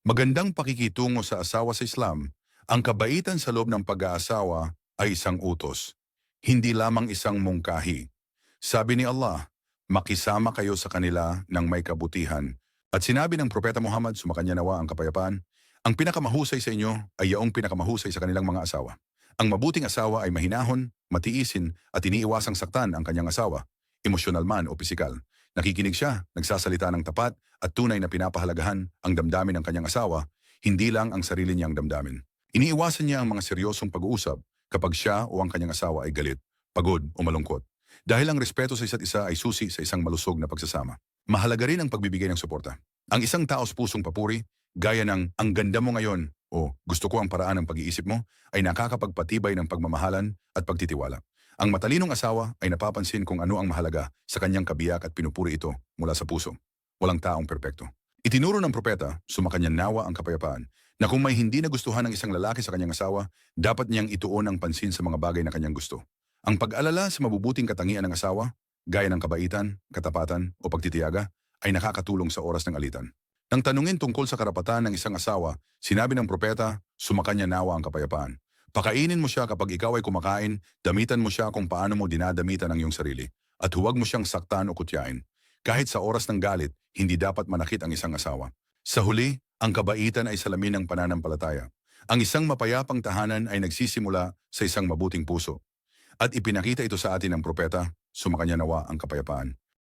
Magandang pakikitungo sa asawa sa Islam, ang kabaitan sa loob ng pag-aasawa ay isang utos, hindi lamang isang mungkahi. Sabi ni Allah, makisama kayo sa kanila ng may kabutihan. At sinabi ng Propeta Muhammad, sumakanya nawa ang kapayapaan, ang pinakamahusay sa inyo ay yaong pinakamahusay sa kanilang mga asawa. Ang mabuting asawa ay mahinahon, matiisin at iniiwasang saktan ang kanyang asawa, emosyonal man o pisikal. Nakikinig siya, nagsasalita ng tapat at tunay na pinapahalagahan ang damdamin ng kanyang asawa, hindi lang ang sarili niyang damdamin. Iniiwasan niya ang mga seryosong pag-uusap kapag siya o ang kanyang asawa ay galit, pagod o malungkot. Dahil ang respeto sa isa't isa ay susi sa isang malusog na pagsasama. Mahalaga rin ang pagbibigay ng suporta. Ang isang taos pusong papuri, gaya ng ang ganda mo ngayon o gusto ko ang paraan ng pag-iisip mo, ay nakakapagpatibay ng pagmamahalan at pagtitiwala. Ang matalinong asawa ay napapansin kung ano ang mahalaga sa kanyang kabiyak at pinupuri ito mula sa puso. Walang taong perpekto. Itinuro ng propeta, sumakanya nawa ang kapayapaan, na kung may hindi nagustuhan ng isang lalaki sa kanyang asawa, dapat niyang ituon ang pansin sa mga bagay na kanyang gusto. Ang pag-alala sa mabubuting katangian ng asawa, gaya ng kabaitan, katapatan o pagtitiyaga, ay nakakatulong sa oras ng alitan. Nang tanungin tungkol sa karapatan ng isang asawa, sinabi ng propeta, sumakanya nawa ang kapayapaan. Pakainin mo siya kapag ikaw ay kumakain, damitan mo siya kung paano mo dinadamitan ang iyong sarili, at huwag mo siyang saktan o kutyain. Kahit sa oras ng galit, hindi dapat manakit ang isang asawa. Sa huli, ang kabaitan ay salamin ng pananampalataya. Ang isang mapayapang tahanan ay nagsisimula sa isang mabuting puso. At ipinakita ito sa atin ng propeta, sumakanya nawa ang kapayapaan.